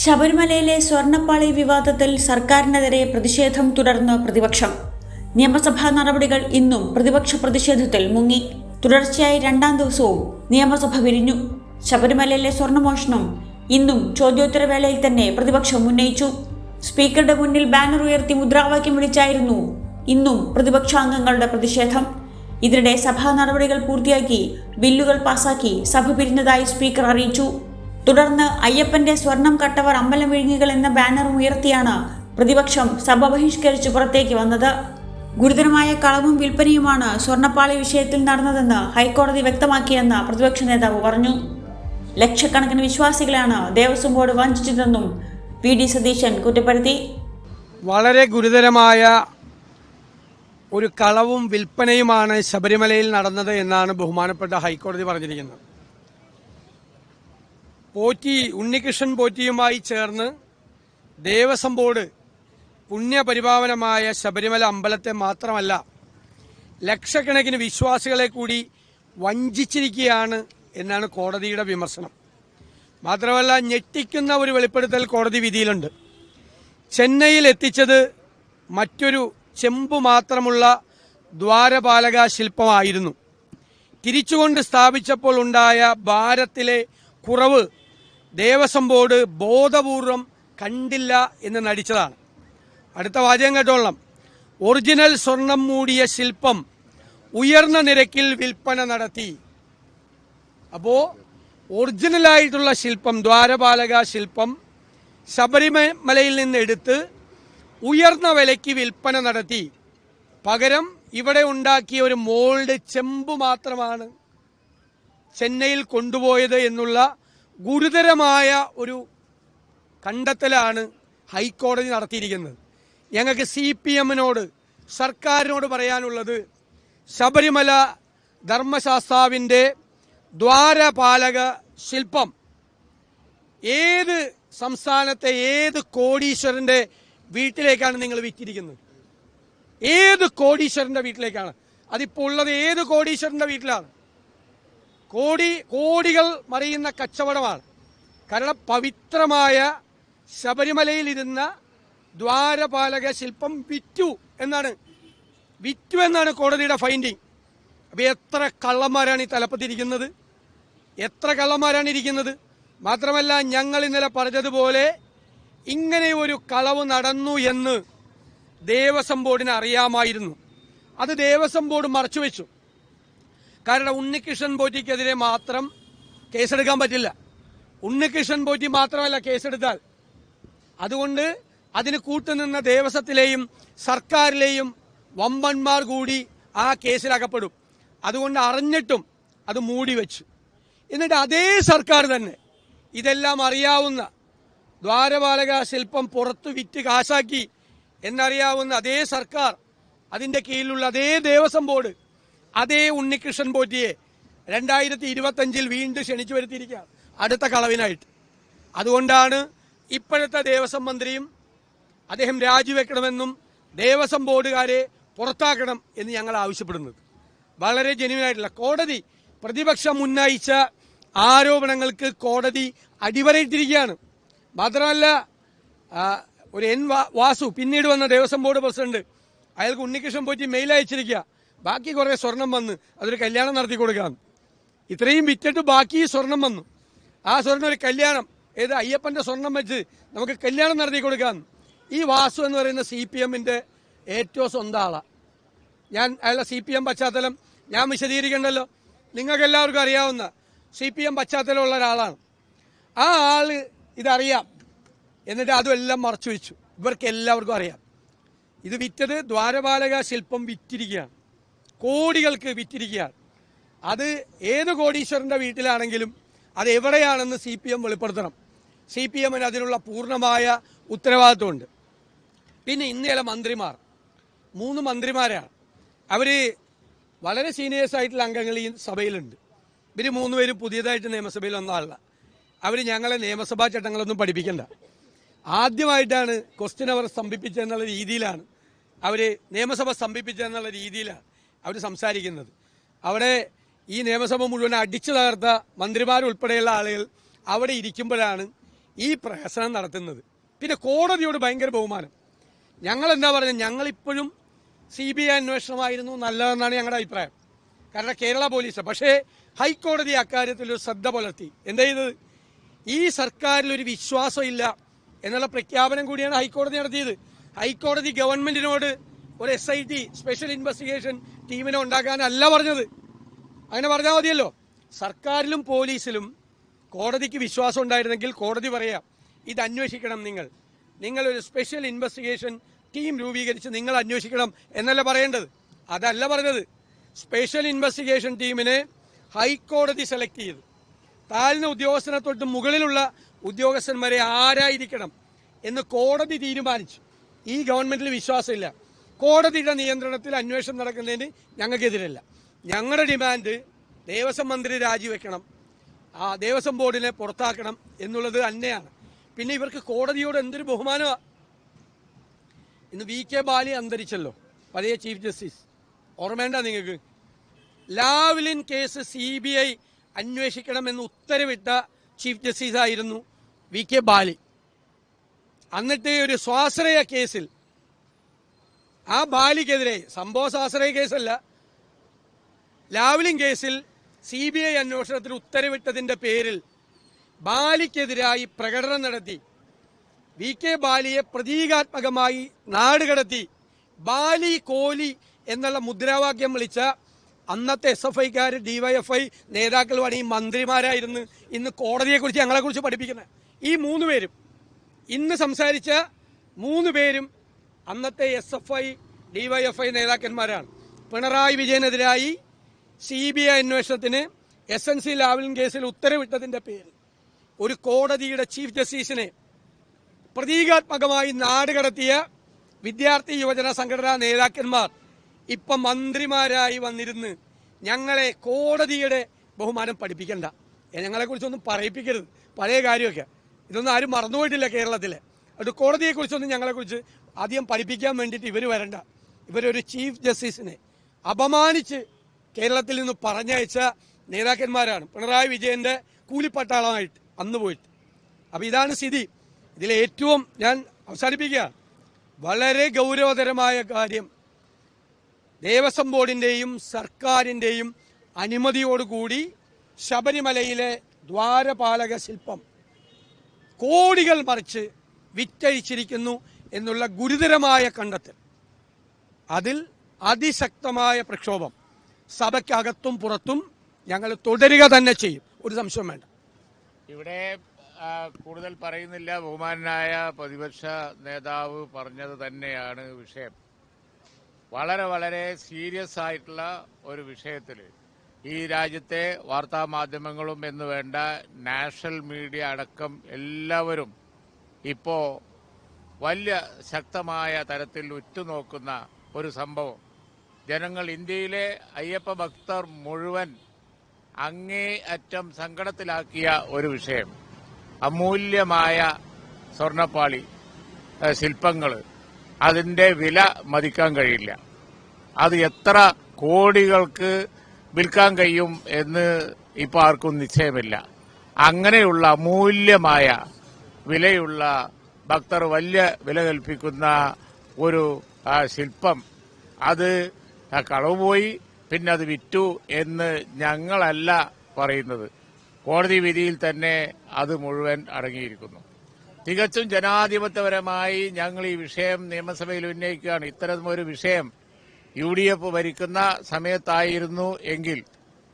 ശബരിമലയിലെ സ്വർണപ്പാളി വിവാദത്തിൽ സർക്കാരിനെതിരെ പ്രതിഷേധം തുടർന്ന് പ്രതിപക്ഷം. നിയമസഭാ നടപടികൾ ഇന്നും പ്രതിപക്ഷ പ്രതിഷേധത്തിൽ മുങ്ങി. തുടർച്ചയായി രണ്ടാം ദിവസവും നിയമസഭ വിരിഞ്ഞു. ശബരിമലയിലെ സ്വർണമോഷണം ഇന്നും ചോദ്യോത്തരവേളയിൽ തന്നെ പ്രതിപക്ഷം ഉന്നയിച്ചു. സ്പീക്കറുടെ മുന്നിൽ ബാനർ ഉയർത്തി മുദ്രാവാക്യം വിളിച്ചായിരുന്നു ഇന്നും പ്രതിപക്ഷാംഗങ്ങളുടെ പ്രതിഷേധം. ഇതിനിടെ സഭാ നടപടികൾ പൂർത്തിയാക്കി ബില്ലുകൾ പാസാക്കി സഭ പിരിഞ്ഞതായി സ്പീക്കർ അറിയിച്ചു. തുടർന്ന് അയ്യപ്പന്റെ സ്വർണം കട്ടവർ അമ്പലം വിഴുങ്ങികൾ എന്ന ബാനറും ഉയർത്തിയാണ് പ്രതിപക്ഷം സഭ ബഹിഷ്കരിച്ച് പുറത്തേക്ക് വന്നത്. ഗുരുതരമായ കളവും വിൽപ്പനയുമാണ് സ്വർണപ്പാളി വിഷയത്തിൽ നടന്നതെന്ന് ഹൈക്കോടതി വ്യക്തമാക്കിയെന്ന് പ്രതിപക്ഷ നേതാവ് പറഞ്ഞു. ലക്ഷക്കണക്കിന് വിശ്വാസികളാണ് ദേവസ്വം ബോർഡ് വഞ്ചിച്ചതെന്നും പി ഡി സതീശൻ കുറ്റപ്പെടുത്തി. വളരെ ഗുരുതരമായ ഒരു കളവും വിൽപ്പനയുമാണ് ശബരിമലയിൽ നടന്നത് എന്നാണ് ബഹുമാനപ്പെട്ട ഹൈക്കോടതി പറഞ്ഞിരിക്കുന്നത്. പോറ്റി ഉണ്ണികൃഷ്ണൻ പോറ്റിയുമായി ചേർന്ന് ദേവസ്വം ബോർഡ് പുണ്യപരിപാവനമായ ശബരിമല അമ്പലത്തെ മാത്രമല്ല ലക്ഷക്കണക്കിന് വിശ്വാസികളെ കൂടി വഞ്ചിച്ചിരിക്കുകയാണ് എന്നാണ് കോടതിയുടെ വിമർശനം. മാത്രമല്ല ഞെട്ടിക്കുന്ന ഒരു വെളിപ്പെടുത്തൽ കോടതി വിധിയിലുണ്ട്. ചെന്നൈയിൽ എത്തിച്ചത് മറ്റൊരു ചെമ്പു മാത്രമുള്ള ദ്വാരപാലക ശില്പമായിരുന്നു. തിരിച്ചുകൊണ്ട് സ്ഥാപിച്ചപ്പോൾ ഉണ്ടായ ഭാരത്തിലെ കുറവ് ദേവസ്വം ബോർഡ് ബോധപൂർവം കണ്ടില്ല എന്ന് നടിച്ചതാണ്. അടുത്ത വാചകം കേട്ടോളണം. ഒറിജിനൽ സ്വർണം മൂടിയ ശില്പം ഉയർന്ന നിരക്കിൽ വിൽപ്പന നടത്തി. അപ്പോ ഒറിജിനലായിട്ടുള്ള ശില്പം ദ്വാരപാലക ശില്പം ശബരിമലയിൽ നിന്ന് എടുത്ത് ഉയർന്ന വിലയ്ക്ക് വിൽപ്പന നടത്തി. പകരം ഇവിടെ ഉണ്ടാക്കിയ ഒരു മോൾഡ് ചെമ്പ് മാത്രമാണ് ചെന്നൈയിൽ കൊണ്ടുപോയത് എന്നുള്ള ഗുരുതരമായ ഒരു കണ്ടെത്തലാണ് ഹൈക്കോടതി നടത്തിയിരിക്കുന്നത്. ഞങ്ങൾക്ക് സി പി എമ്മിനോട് സർക്കാരിനോട് പറയാനുള്ളത് ശബരിമല ധർമ്മശാസ്താവിന്റെ ദ്വാരപാലക ശില്പം. ഏത് സംസ്ഥാനത്തെ ഏത് കോടീശ്വരന്റെ വീട്ടിലേക്കാണ് നിങ്ങൾ വിറ്റിരിക്കുന്നത്? ഏത് കോടീശ്വരന്റെ വീട്ടിലേക്കാണ്? അതിപ്പോൾ ഉള്ളത് ഏത് കോടീശ്വരന്റെ വീട്ടിലാണ്? കോടി കോടികൾ മറിയുന്ന കച്ചവടമാണ്. കാരണം പവിത്രമായ ശബരിമലയിൽ ഇരുന്ന ദ്വാരപാലക ശില്പം വിറ്റു എന്നാണ്. വിറ്റു എന്നാണ് കോടതിയുടെ ഫൈൻഡിങ് അപ്പൊ എത്ര കള്ളന്മാരാണ് ഈ തലപ്പത്തിരിക്കുന്നത്? എത്ര കള്ളന്മാരാണ് ഇരിക്കുന്നത്? മാത്രമല്ല ഞങ്ങൾ ഇന്നലെ പറഞ്ഞതുപോലെ ഇങ്ങനെ ഒരു കളവ് നടന്നു എന്ന് ദേവസ്വം ബോർഡിന് അറിയാമായിരുന്നു. അത് ദേവസ്വം ബോർഡ് മറച്ചുവെച്ചു. കാരണം ഉണ്ണികൃഷ്ണൻ പോറ്റിക്കെതിരെ മാത്രം കേസെടുക്കാൻ പറ്റില്ല. ഉണ്ണികൃഷ്ണൻ പോറ്റി മാത്രമല്ല കേസെടുത്താൽ. അതുകൊണ്ട് അതിന് കൂട്ടുനിന്ന ദേവസ്വത്തിലെയും സർക്കാരിലെയും വമ്പന്മാർ കൂടി ആ കേസിലകപ്പെടും. അതുകൊണ്ട് അറിഞ്ഞിട്ടും അത് മൂടി വെച്ചു. എന്നിട്ട് അതേ സർക്കാർ തന്നെ ഇതെല്ലാം അറിയാവുന്ന ദ്വാരപാലക ശില്പം പുറത്തു വിറ്റ് കാശാക്കി എന്നറിയാവുന്ന അതേ സർക്കാർ അതിന്റെ കീഴിലുള്ള അതേ ദേവസ്വം ബോർഡ് അതേ ഉണ്ണികൃഷ്ണൻ പോറ്റിയെ രണ്ടായിരത്തി ഇരുപത്തഞ്ചിൽ വീണ്ടും ക്ഷണിച്ചു വരുത്തിയിരിക്കുക അടുത്ത കളവിനായിട്ട്. അതുകൊണ്ടാണ് ഇപ്പോഴത്തെ ദേവസ്വം മന്ത്രിയും അദ്ദേഹം രാജിവെക്കണമെന്നും ദേവസ്വം ബോർഡുകാരെ പുറത്താക്കണം എന്ന് ഞങ്ങൾ ആവശ്യപ്പെടുന്നത്. വളരെ ജനുവിനായിട്ടുള്ള കോടതി പ്രതിപക്ഷം ഉന്നയിച്ച ആരോപണങ്ങൾക്ക് കോടതി അടിവരയിട്ടിരിക്കുകയാണ്. മാത്രമല്ല ഒരു എൻ വാസു പിന്നീട് വന്ന ദേവസ്വം ബോർഡ് പ്രസിഡന്റ് അയാൾക്ക് ഉണ്ണികൃഷ്ണൻ പോറ്റി മെയിൽ അയച്ചിരിക്കുക. ബാക്കി കുറേ സ്വർണം വന്ന് അതൊരു കല്യാണം നടത്തി കൊടുക്കാം ഇത്രയും വിറ്റിട്ട് ബാക്കി സ്വർണം വന്നു. ആ സ്വർണം ഒരു കല്യാണം. ഏത് അയ്യപ്പന്റെ സ്വർണം വെച്ച് നമുക്ക് കല്യാണം നടത്തി കൊടുക്കാം. ഈ വാസു എന്ന് പറയുന്ന സി പി എമ്മിന്റെ ഏറ്റവും സ്വന്തം ആളാണ് ഞാൻ അയാളുടെ സി പി എം പശ്ചാത്തലം ഞാൻ വിശദീകരിക്കണ്ടല്ലോ. നിങ്ങൾക്ക് എല്ലാവർക്കും അറിയാവുന്ന സി പി എം പശ്ചാത്തലമുള്ള ഒരാളാണ്. ആ ആൾ ഇതറിയാം. എന്നിട്ട് അതും എല്ലാം മറച്ചു വെച്ചു. ഇവർക്ക് എല്ലാവർക്കും അറിയാം. ഇത് വിറ്റത് ദ്വാരപാലക ശില്പം വിറ്റിരിക്കുകയാണ്. കോടികൾക്ക് വിറ്റിരിക്കുകയാണ്. അത് ഏത് കോടീശ്വരന്റെ വീട്ടിലാണെങ്കിലും അത് എവിടെയാണെന്ന് സി പി എം വെളിപ്പെടുത്തണം. സി പി എമ്മിന് അതിനുള്ള പൂർണമായ ഉത്തരവാദിത്വമുണ്ട്. പിന്നെ ഇന്നലെ മന്ത്രിമാർ. മൂന്ന് മന്ത്രിമാരാണ്. അവർ വളരെ സീനിയേഴ്സ് ആയിട്ടുള്ള അംഗങ്ങൾ ഈ സഭയിലുണ്ട്. ഇവർ മൂന്നുപേരും പുതിയതായിട്ട് നിയമസഭയിൽ വന്ന ആളല്ല അവർ ഞങ്ങളെ നിയമസഭാ ചട്ടങ്ങളൊന്നും പഠിപ്പിക്കണ്ട. ആദ്യമായിട്ടാണ് ക്വസ്റ്റ്യൻ അവർ സ്തംഭിപ്പിച്ചെന്നുള്ള രീതിയിലാണ് അവർ നിയമസഭ സ്തംഭിപ്പിച്ചെന്നുള്ള രീതിയിലാണ് അവർ സംസാരിക്കുന്നത്. അവിടെ ഈ നിയമസഭ മുഴുവൻ അടിച്ചു തകർത്ത മന്ത്രിമാരുൾപ്പെടെയുള്ള ആളുകൾ അവിടെ ഇരിക്കുമ്പോഴാണ് ഈ പ്രഹസനം നടത്തുന്നത്. പിന്നെ കോടതിയോട് ഭയങ്കര ബഹുമാനം. ഞങ്ങൾ എന്താ പറയുന്നത് ഞങ്ങളിപ്പോഴും സി ബി ഐ അന്വേഷണമായിരുന്നു നല്ലതെന്നാണ് ഞങ്ങളുടെ അഭിപ്രായം. കാരണം കേരള പോലീസ്. പക്ഷേ ഹൈക്കോടതി അക്കാര്യത്തിൽ ഒരു ശ്രദ്ധ പുലർത്തി. എന്താ ചെയ്തത്? ഈ സർക്കാരിൽ ഒരു വിശ്വാസമില്ല എന്നുള്ള പ്രഖ്യാപനം കൂടിയാണ് ഹൈക്കോടതി നടത്തിയത്. ഹൈക്കോടതി ഗവൺമെന്റിനോട് ഒരു S I T special investigation ടീമിനെ ഉണ്ടാക്കാനല്ല പറഞ്ഞത്. അങ്ങനെ പറഞ്ഞാൽ മതിയല്ലോ. സർക്കാരിലും പോലീസിലും കോടതിക്ക് വിശ്വാസം ഉണ്ടായിരുന്നെങ്കിൽ കോടതി പറയാം ഇത് അന്വേഷിക്കണം നിങ്ങൾ. ഒരു സ്പെഷ്യൽ ഇൻവെസ്റ്റിഗേഷൻ ടീം രൂപീകരിച്ച് നിങ്ങൾ അന്വേഷിക്കണം എന്നല്ല പറയേണ്ടത്. അതല്ല പറഞ്ഞത്. സ്പെഷ്യൽ ഇൻവെസ്റ്റിഗേഷൻ ടീമിനെ ഹൈക്കോടതി സെലക്ട് ചെയ്തു. താഴ്ന്ന ഉദ്യോഗസ്ഥനെ തൊട്ട് മുകളിലുള്ള ഉദ്യോഗസ്ഥന്മാരെ ആരായിരിക്കണം എന്ന് കോടതി തീരുമാനിച്ചു. ഈ ഗവൺമെന്റിൽ വിശ്വാസമില്ല. കോടതിയുടെ നിയന്ത്രണത്തിൽ അന്വേഷണം നടക്കുന്നതിന് ഞങ്ങൾക്കെതിരല്ല. ഞങ്ങളുടെ ഡിമാൻഡ് ദേവസ്വം മന്ത്രി രാജിവെക്കണം ആ ദേവസ്വം ബോർഡിനെ പുറത്താക്കണം എന്നുള്ളത് തന്നെയാണ്. പിന്നെ ഇവർക്ക് കോടതിയോട് എന്തൊരു ബഹുമാനമാണ് ഇന്ന് വി കെ ബാലി അന്തരിച്ചല്ലോ പഴയ ചീഫ് ജസ്റ്റിസ്. ഓർമ്മേണ്ട നിങ്ങൾക്ക്? Lavalin case C B I അന്വേഷിക്കണമെന്ന് ഉത്തരവിട്ട ചീഫ് ജസ്റ്റിസ് ആയിരുന്നു വി കെ ബാലി. എന്നിട്ട് ഒരു സ്വാശ്രയ കേസിൽ ആ ബാലിക്കെതിരെ സംഭവ സാശ്രയ കേസല്ല. ലാവ്ലിൻ കേസിൽ സി ബി ഐ അന്വേഷണത്തിന് ഉത്തരവിട്ടതിന്റെ പേരിൽ ബാലിക്കെതിരായി പ്രകടനം നടത്തി. വി കെ ബാലിയെ പ്രതീകാത്മകമായി നാടുകടത്തി ബാലി കോലി എന്നുള്ള മുദ്രാവാക്യം വിളിച്ച അന്നത്തെ എസ് എഫ് ഐക്കാർ ഡിവൈഎഫ്ഐ നേതാക്കളുമാണ് ഈ മന്ത്രിമാരായിരുന്നു ഇന്ന് കോടതിയെക്കുറിച്ച് ഞങ്ങളെക്കുറിച്ച് പഠിപ്പിക്കുന്നത്. ഈ മൂന്ന് പേരും ഇന്ന് സംസാരിച്ച മൂന്ന് പേരും അന്നത്തെ എസ് എഫ് ഐ ഡിവൈഎഫ്ഐ നേതാക്കന്മാരാണ്. പിണറായി വിജയനെതിരായി സി ബി ഐ അന്വേഷണത്തിന് എസ് എൻ സി ലാവലിൻ കേസിൽ ഉത്തരവിട്ടതിന്റെ പേരിൽ ഒരു കോടതിയുടെ ചീഫ് ജസ്റ്റിസിനെ പ്രതീകാത്മകമായി നാടുകടത്തിയ വിദ്യാർത്ഥി യുവജന സംഘടനാ നേതാക്കന്മാർ ഇപ്പം മന്ത്രിമാരായി വന്നിരുന്ന് ഞങ്ങളെ കോടതിയുടെ ബഹുമാനം പഠിപ്പിക്കണ്ട. ഞങ്ങളെക്കുറിച്ചൊന്നും പറയിപ്പിക്കരുത്. പഴയ കാര്യമൊക്കെ. ഇതൊന്നും ആരും മറന്നുപോയിട്ടില്ല കേരളത്തിലെ. അത് കോടതിയെക്കുറിച്ചൊന്നും ഞങ്ങളെക്കുറിച്ച് ആദ്യം പഠിപ്പിക്കാൻ വേണ്ടിയിട്ട് ഇവർ വരണ്ട. ഇവരൊരു ചീഫ് ജസ്റ്റിസിനെ അപമാനിച്ച് കേരളത്തിൽ നിന്ന് പറഞ്ഞയച്ച നേതാക്കന്മാരാണ് പിണറായി വിജയന്റെ കൂലിപ്പട്ടാളമായിട്ട് അന്ന് പോയിട്ട്. അപ്പൊ ഇതാണ് സ്ഥിതി. ഇതിൽ ഏറ്റവും ഞാൻ അവസാനിപ്പിക്കുക. വളരെ ഗൗരവതരമായ കാര്യം. ദേവസ്വം ബോർഡിന്റെയും സർക്കാരിന്റെയും അനുമതിയോടുകൂടി ശബരിമലയിലെ ദ്വാരപാലക ശില്പം കോടികൾ മറിച്ച് വിറ്റഴിച്ചിരിക്കുന്നു. എന്നുള്ള ഗുരുതരമായ കണ്ടെത്തൽ. അതിൽ അതിശക്തമായ പ്രക്ഷോഭം. സഭയ്ക്കകത്തും പുറത്തും ഞങ്ങൾ തുടരുക തന്നെ ചെയ്യും. ഒരു സംശയം വേണ്ട. ഇവിടെ കൂടുതൽ പറയുന്നില്ല. ബഹുമാനായ പ്രതിപക്ഷ നേതാവ് പറഞ്ഞത് തന്നെയാണ് വിഷയം. വളരെ വളരെ സീരിയസ് ആയിട്ടുള്ള ഒരു വിഷയത്തിൽ ഈ രാജ്യത്തെ വാർത്താ മാധ്യമങ്ങളും എന്ന് വേണ്ട നാഷണൽ മീഡിയ അടക്കം എല്ലാവരും ഇപ്പോ വലിയ ശക്തമായ തരത്തിൽ ഉറ്റുനോക്കുന്ന ഒരു സംഭവം. ജനങ്ങൾ ഇന്ത്യയിലെ അയ്യപ്പ ഭക്തർ മുഴുവൻ അങ്ങേ അറ്റം സങ്കടത്തിലാക്കിയ ഒരു വിഷയം. അമൂല്യമായ സ്വർണപ്പാളി ശില്പങ്ങൾ അതിന്റെ വില മതിക്കാൻ കഴിയില്ല. അത് എത്ര കോടികൾക്ക് വിൽക്കാൻ കഴിയും എന്ന് ഇപ്പോൾ ആർക്കും നിശ്ചയമില്ല. അങ്ങനെയുള്ള അമൂല്യമായ വിലയുള്ള ഭക്തർ വലിയ വില കൽപ്പിക്കുന്ന ഒരു ശില്പം. അത് കളവ് പോയി പിന്നെ അത് വിറ്റു എന്ന് ഞങ്ങളല്ല പറയുന്നത്. കോടതി വിധിയിൽ തന്നെ അത് മുഴുവൻ അടങ്ങിയിരിക്കുന്നു. തികച്ചും ജനാധിപത്യപരമായി ഞങ്ങൾ ഈ വിഷയം നിയമസഭയിൽ ഉന്നയിക്കുകയാണ്. ഇത്തരം ഒരു വിഷയം യു ഡി എഫ് ഭരിക്കുന്ന സമയത്തായിരുന്നു എങ്കിൽ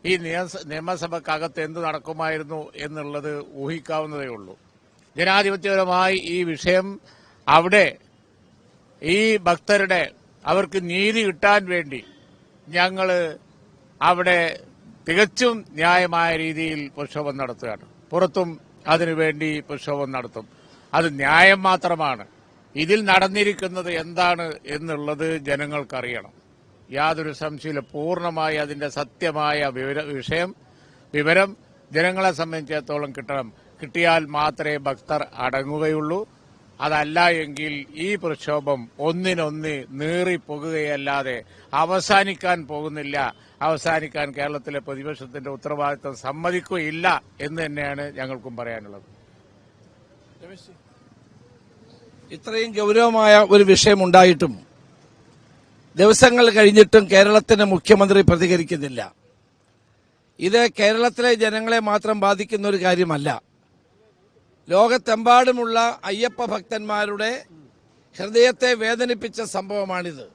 ഈ നിയമസ- നിയമസഭക്കകത്ത് എന്ത് നടക്കുമായിരുന്നു എന്നുള്ളത് ഊഹിക്കാവുന്നതേ ഉള്ളൂ. ജനാധിപത്യപരമായി ഈ വിഷയം അവിടെ ഈ ഭക്തരുടെ അവർക്ക് നീതി കിട്ടാൻ വേണ്ടി ഞങ്ങൾ അവിടെ തികച്ചും ന്യായമായ രീതിയിൽ പ്രക്ഷോഭം നടത്തുകയാണ്. പുറത്തും അതിനുവേണ്ടി പ്രക്ഷോഭം നടത്തും. അത് ന്യായം മാത്രമാണ്. ഇതിൽ നടന്നിരിക്കുന്നത് എന്താണ് എന്നുള്ളത് ജനങ്ങൾക്കറിയണം. യാതൊരു സംശയമില്ല പൂർണമായി അതിന്റെ സത്യമായ വിവര വിഷയം വിവരം ജനങ്ങളെ സംബന്ധിച്ചിടത്തോളം കിട്ടണം. കിട്ടിയാൽ മാത്രമേ ഭക്തർ അടങ്ങുകയുള്ളൂ. അതല്ല എങ്കിൽ ഈ പ്രക്ഷോഭം ഒന്നിനൊന്ന് നീറിപ്പോകുകയല്ലാതെ അവസാനിക്കാൻ പോകുന്നില്ല. അവസാനിക്കാൻ കേരളത്തിലെ പ്രതിപക്ഷത്തിന്റെ ഉത്തരവാദിത്വം സമ്മതിക്കുകയില്ല എന്ന് തന്നെയാണ് ഞങ്ങൾക്കും പറയാനുള്ളത്. ഇത്രയും ഗൗരവമായ ഒരു വിഷയമുണ്ടായിട്ടും ദിവസങ്ങൾ കഴിഞ്ഞിട്ടും കേരളത്തിന്റെ മുഖ്യമന്ത്രി പ്രതികരിക്കുന്നില്ല. ഇത് കേരളത്തിലെ ജനങ്ങളെ മാത്രം ബാധിക്കുന്ന ഒരു കാര്യമല്ല. ലോകത്തെമ്പാടുമുള്ള അയ്യപ്പ ഭക്തന്മാരുടെ ഹൃദയത്തെ വേദനിപ്പിച്ച സംഭവമാണിത്.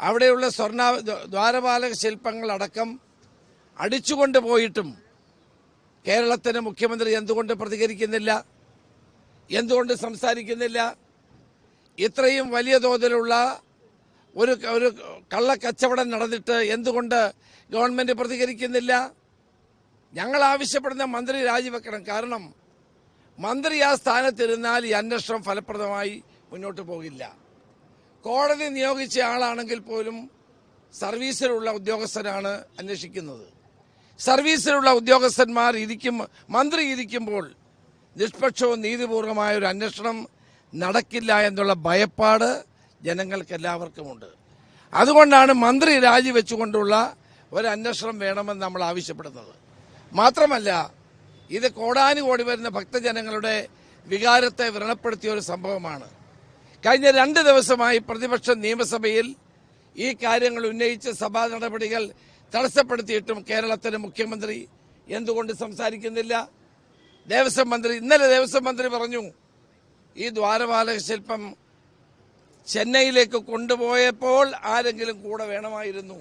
അവിടെയുള്ള സ്വർണ ദ്വാരപാലക ശില്പങ്ങളടക്കം അടിച്ചുകൊണ്ട് പോയിട്ടും കേരളത്തിന് മുഖ്യമന്ത്രി എന്തുകൊണ്ട് പ്രതികരിക്കുന്നില്ല? എന്തുകൊണ്ട് സംസാരിക്കുന്നില്ല? ഇത്രയും വലിയ തോതിലുള്ള ഒരു ഒരു കള്ളക്കച്ചവടം നടന്നിട്ട് എന്തുകൊണ്ട് ഗവൺമെന്റ് പ്രതികരിക്കുന്നില്ല? ഞങ്ങൾ ആവശ്യപ്പെടുന്ന മന്ത്രി രാജിവെക്കണം. കാരണം മന്ത്രി ആ സ്ഥാനത്തിരുന്നാൽ ഈ അന്വേഷണം ഫലപ്രദമായി മുന്നോട്ട് പോകില്ല. കോടതി നിയോഗിച്ച ആളാണെങ്കിൽ പോലും സർവീസിലുള്ള ഉദ്യോഗസ്ഥരാണ് അന്വേഷിക്കുന്നത്. സർവീസിലുള്ള ഉദ്യോഗസ്ഥന്മാർ ഇരിക്കും മന്ത്രി ഇരിക്കുമ്പോൾ നിഷ്പക്ഷവും നീതിപൂർവമായ ഒരു അന്വേഷണം നടക്കില്ല എന്നുള്ള ഭയപ്പാട് ജനങ്ങൾക്ക് എല്ലാവർക്കുമുണ്ട് അതുകൊണ്ടാണ് മന്ത്രി രാജിവെച്ചുകൊണ്ടുള്ള ഒരു അന്വേഷണം വേണമെന്ന് നമ്മൾ ആവശ്യപ്പെടുന്നത്. മാത്രമല്ല ഇത് കോടാനുകോടി വരുന്ന ഭക്തജനങ്ങളുടെ വികാരത്തെ വ്രണപ്പെടുത്തിയ ഒരു സംഭവമാണ്. കഴിഞ്ഞ രണ്ട് ദിവസമായി പ്രതിപക്ഷ നിയമസഭയിൽ ഈ കാര്യങ്ങൾ ഉന്നയിച്ച് സഭാ നടപടികൾ തടസ്സപ്പെടുത്തിയിട്ടും കേരളത്തിലെ മുഖ്യമന്ത്രി എന്തുകൊണ്ട് സംസാരിക്കുന്നില്ല? ദേവസ്വം മന്ത്രി ഇന്നലെ ദേവസ്വം മന്ത്രി പറഞ്ഞു ഈ ദ്വാരപാലക ശില്പം ചെന്നൈയിലേക്ക് കൊണ്ടുപോയപ്പോൾ ആരെങ്കിലും കൂടെ വേണമായിരുന്നു.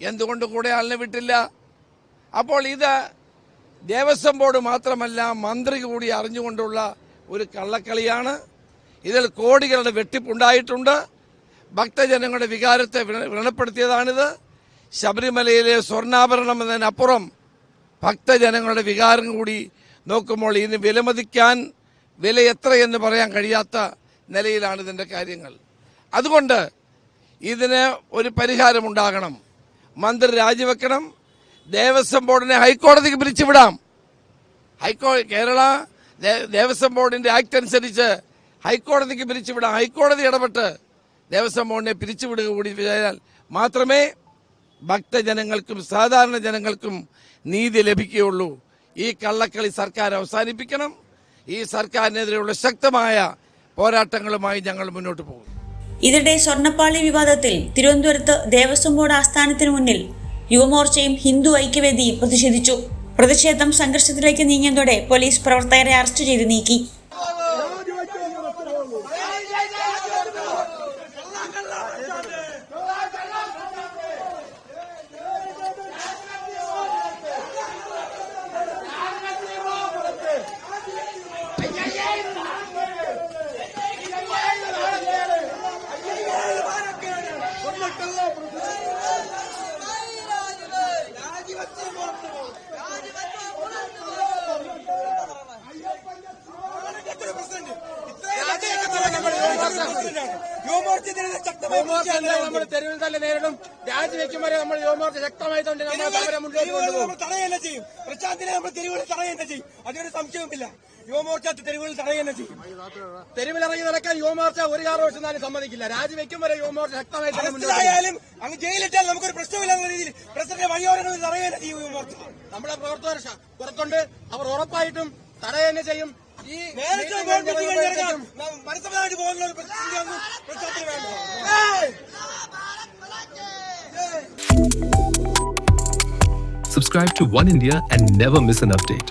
എന്തുകൊണ്ട് കൂടെ ആളിനെ വിട്ടില്ല? അപ്പോൾ ഇത് ദേവസ്വം ബോർഡ് മാത്രമല്ല മന്ത്രി കൂടി അറിഞ്ഞുകൊണ്ടുള്ള ഒരു കള്ളക്കളിയാണ്. ഇതിൽ കോടികളുടെ വെട്ടിപ്പുണ്ടായിട്ടുണ്ട്. ഭക്തജനങ്ങളുടെ വികാരത്തെ വ്ര- വ്രണപ്പെടുത്തിയതാണിത്. ശബരിമലയിലെ സ്വർണാഭരണം എന്നതിനപ്പുറം ഭക്തജനങ്ങളുടെ വികാരം കൂടി നോക്കുമ്പോൾ ഇതിന് വിലമതിക്കാൻ വില എത്രയെന്ന് പറയാൻ കഴിയാത്ത നിലയിലാണ് ഇതിന്റെ കാര്യങ്ങൾ. അതുകൊണ്ട് ഇതിന് ഒരു പരിഹാരമുണ്ടാകണം. മന്ത്രി രാജിവെക്കണം. ദേവസ്വം ബോർഡിനെ ഹൈക്കോടതിക്ക് പിരിച്ചുവിടാം. ഹൈക്കോ കേരള ദേവസ്വം ബോർഡിന്റെ ആക്ട് അനുസരിച്ച് ഹൈക്കോടതിക്ക് പിരിച്ചുവിടാം. ഹൈക്കോടതി ഇടപെട്ട് ദേവസ്വം ബോർഡിനെ പിരിച്ചുവിടുക കൂടി ചെയ്താൽ മാത്രമേ ഭക്തജനങ്ങൾക്കും സാധാരണ ജനങ്ങൾക്കും നീതി ലഭിക്കുകയുള്ളൂ. ഈ കള്ളക്കളി സർക്കാർ അവസാനിപ്പിക്കണം. ഈ സർക്കാരിനെതിരെയുള്ള ശക്തമായ പോരാട്ടങ്ങളുമായി ഞങ്ങൾ മുന്നോട്ട് പോകും ഇതിനിടെ സ്വർണപ്പാളി വിവാദത്തിൽ തിരുവനന്തപുരത്ത് ദേവസ്വം ബോർഡ് ആസ്ഥാനത്തിന് മുന്നിൽ യുവമോർച്ചയും ഹിന്ദു ഐക്യവേദിയും പ്രതിഷേധിച്ചു. പ്രതിഷേധം സംഘർഷത്തിലേക്ക് നീങ്ങിയതോടെ പോലീസ് പ്രവർത്തകരെ അറസ്റ്റ് ചെയ്ത് നീക്കി. നമ്മൾ തെരുവിൽ തന്നെ നേരിടും. രാജിവെക്കും വരെ നമ്മൾ യുവമോർച്ച ശക്തമായി തന്നെ നമ്മൾ സമരം മുന്നോട്ട് കൊണ്ടുപോകും. തടയുക ചെയ്യും. പ്രശാന്തിനെ നമ്മൾ തെരുവുകളിൽ തടയുക ചെയ്യും. അതിനൊരു സംശയവുമില്ല. യുവമോർച്ച തെരുവുകളിൽ തടയുക ചെയ്യും. തെരുവിലിറങ്ങി നടക്കാൻ യുവമോർച്ച ഒരു കാരണവശാലും സമ്മതിക്കില്ല. രാജിവെക്കും വരെ യുവമോർച്ച ശക്തമായി തന്നെ മുന്നോട്ട് അങ്ങ് ജയിലിട്ടാൽ നമുക്കൊരു പ്രശ്നമില്ലാത്ത രീതിയിൽ പ്രസിഡന്റ് വഴിയോരങ്ങളിൽ തടയുക ചെയ്യും യുവമോർച്ച. നമ്മുടെ പ്രവർത്തകർ പുറത്തുണ്ട്. അവർ ഉറപ്പായിട്ടും തടയുക ചെയ്യും. ഈ നേരിട്ട് മീറ്റിംഗ് ഗവൺമെന്റ് കഴിഞ്ഞാൽ കഴിഞ്ഞ് മനസ്സമായിട്ട് പോകുന്ന ഒരു പ്രസിഡന്റ് ഒന്നും പ്രശാന്തിന് വേണ്ട Subscribe to One India and never miss an update.